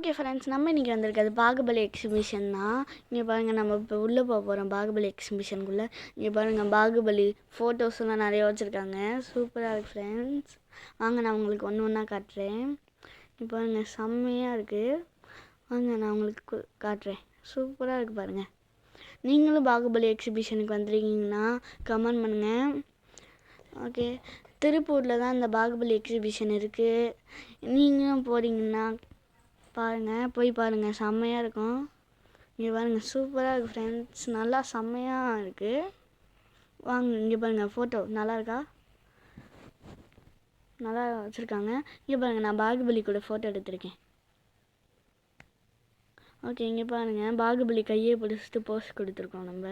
Okay friends நம்ம இன்றைக்கி வந்திருக்கிறது பாகுபலி எக்ஸிபிஷன் தான். இங்கே பாருங்கள் நம்ம இப்போ உள்ளே போக போகிறோம் பாகுபலி எக்ஸிபிஷனுக்குள்ளே இங்கே பாருங்கள் பாகுபலி ஃபோட்டோஸ்லாம் நிறைய வச்சுருக்காங்க. சூப்பராக இருக்குது ஃப்ரெண்ட்ஸ் வாங்க நான் உங்களுக்கு ஒன்று ஒன்றா காட்டுறேன். இப்போ பாருங்கள் செம்மையாக இருக்குது வாங்க நான் உங்களுக்கு காட்டுறேன். சூப்பராக இருக்குது பாருங்கள் நீங்களும் பாகுபலி எக்ஸிபிஷனுக்கு வந்துருக்கீங்கன்னா கமெண்ட் பண்ணுங்கள் ஓகே திருப்பூரில் தான் இந்த பாகுபலி எக்ஸிபிஷன் இருக்குது நீங்களும் போகிறீங்கன்னா பாருங்கள் போய் பாருங்கள் செம்மையாக இருக்கும். இங்கே பாருங்கள் சூப்பராக இருக்குது ஃப்ரெண்ட்ஸ் நல்லா செம்மையாக இருக்குது வாங்க இங்கே பாருங்கள் ஃபோட்டோ நல்லா இருக்கா? நல்லா வச்சுருக்காங்க. இங்கே பாருங்கள் நான் பாகுபலி கூட ஃபோட்டோ எடுத்திருக்கேன். ஓகே இங்கே பாருங்கள் பாகுபலி கையை பிடிச்சிட்டு போஸ்ட் கொடுத்துருக்கோம் நம்ம.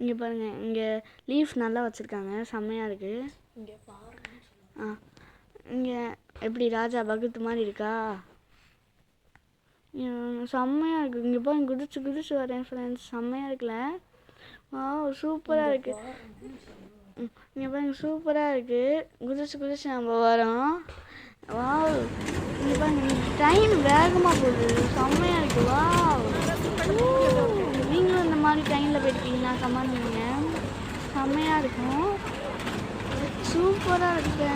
இங்கே பாருங்கள் இங்கே லீஃப் நல்லா வச்சுருக்காங்க. செம்மையாக இருக்குது இங்கே பாருங்க ஆ இங்கே எப்படி ராஜா பகத் மாதிரி இருக்கா? செம்மையாக இருக்குது இங்கே போய் குதிச்சு குதிச்சு வரேன் ஃப்ரெண்ட்ஸ் செம்மையாக இருக்குல்ல? வா சூப்பராக இருக்குது இங்கே பாருங்க சூப்பராக இருக்குது குதிச்சு குதிச்சு நம்ம வரோம். வா இங்கே பாருங்க ட்ரெயின் வேகமாக போகுது. செம்மையாக இருக்குது வா நீங்களும் இந்த மாதிரி ட்ரெயினில் போயிருக்கீங்களா பண்ணுங்க. செம்மையாக இருக்கும். சூப்பராக இருக்கு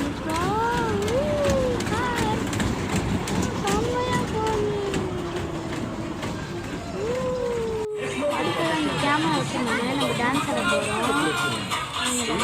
அடுத்தது அந்த கேமரா வச்சுருந்தாங்க நம்ம டான்ஸ் ஆட போகிறோம் பாருங்க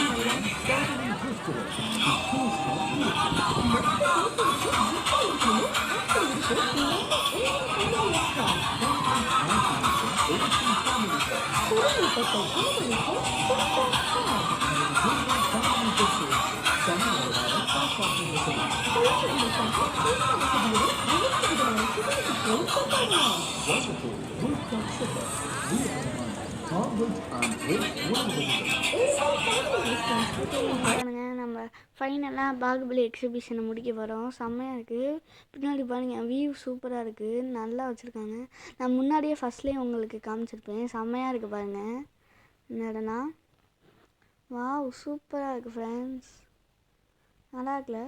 நம்ம ஃபைனலாக பாகுபலி எக்ஸிபிஷனை முடிக்க போகிறோம் செம்மையாக இருக்குது பின்னாடி பாருங்கள் வியூ சூப்பராக இருக்குது நல்லா வச்சுருக்காங்க. நான் முன்னாடியே ஃபஸ்ட்லேயே உங்களுக்கு காமிச்சிருப்பேன். செம்மையாக இருக்குது பாருங்கள் என்னடனா? வாவ் சூப்பராக இருக்குது ஃப்ரெண்ட்ஸ் நல்லா இருக்குல்ல?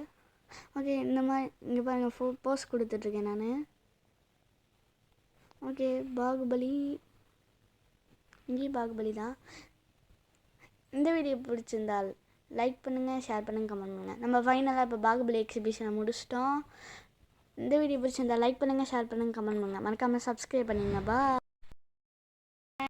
ஓகே இந்த மாதிரி இங்கே பாருங்கள் ஃபோ போஸ் கொடுத்துட்ருக்கேன் நான். ஓகே பாகுபலி இங்கேயும் பாகுபலி தான். இந்த வீடியோ பிடிச்சிருந்தால் லைக் பண்ணுங்கள் ஷேர் பண்ணுங்கள் கமெண்ட் பண்ணுங்கள் நம்ம ஃபைனலாக இப்போ பாகுபலி எக்ஸிபிஷனை முடிச்சிட்டோம். இந்த வீடியோ பிடிச்சிருந்தால் லைக் பண்ணுங்கள் ஷேர் பண்ணுங்கள் கமெண்ட் பண்ணுங்கள் மறக்காமல் சப்ஸ்கிரைப் பண்ணிடுங்க பா